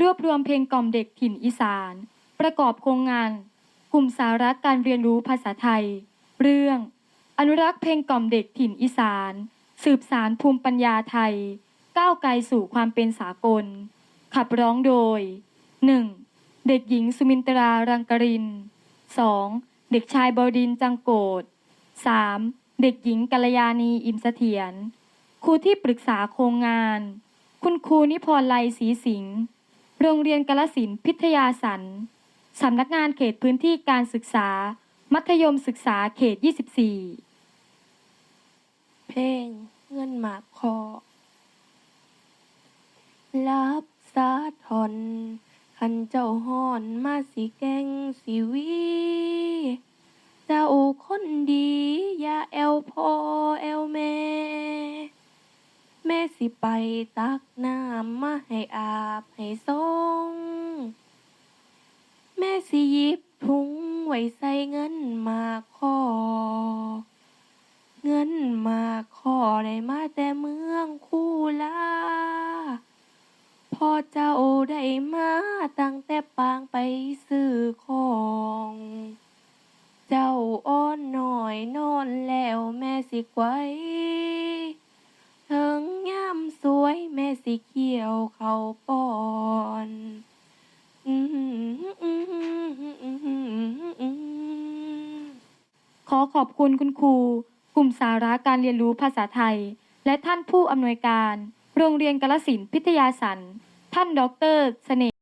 รวบรวมเพลงกล่อมเด็กถิ่นอีสาน ประกอบโครงงาน กลุ่มสาระการเรียนรู้ภาษาไทย เรื่อง อนุรักษ์เพลงกล่อมเด็กถิ่นอีสาน สืบสารภูมิปัญญาไทย ก้าวไกลสู่ความเป็นสากล ขับร้องโดย 1. เด็กหญิงสุมินตรารังกริน 2. เด็กชายบดินจังโกด 3. เด็กหญิงกัลยาณีอิมเสถียรครูที่ปรึกษาโครงงาน คุณครูนิพนธ์ไลศรีสิงห์ โรงเรียนกาลสินพิทยาสันสำนักงานเขตพื้นที่การศึกษา มัธยมศึกษาเขต 24 เพลง เงินหมากคอรับสาทอนขันเจ้าห่อนมาสิแกงสิวี เจ้าคนดี อย่าแอวพ่อ สิไปตักน้ำมาให้อาบให้ทรงแม่สิหยิบถุงไว้ใส่เงินมากคอเงินมาขอได้มาแต่เมืองคูลาพอเจ้าได้มาตั้งแต่ปางไปซื้อของ เจ้าอ้อนหน่อยนอนแล้วแม่สิไกวเถิงย่ำสวยแม่ สิเขียวเขาป้อนขอขอบคุณคุณครูกลุ่มสาระการเรียนรู้ภาษาไทย และท่านผู้อำนวยการ โรงเรียนกาลสินพิทยาสัน ท่านดอกเตอรเสน่ห์